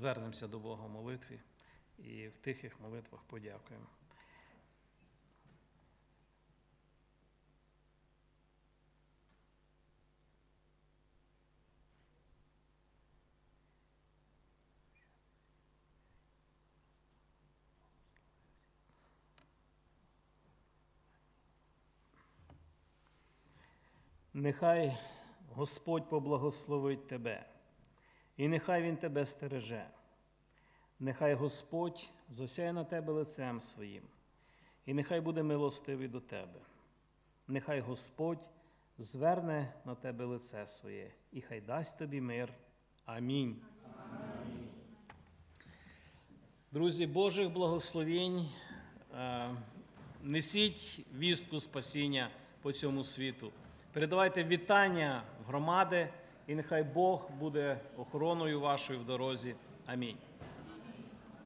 звернемося до Бога в молитві і в тихих молитвах подякуємо. Нехай Господь поблагословить тебе, і нехай Він тебе стереже. Нехай Господь засяє на тебе лицем своїм, і нехай буде милостивий до тебе. Нехай Господь зверне на тебе лице своє, і хай дасть тобі мир. Амінь. Друзі, Божих благословінь. е, Несіть вістку спасіння по цьому світу. Передавайте вітання громади, і нехай Бог буде охороною вашою в дорозі. Амінь.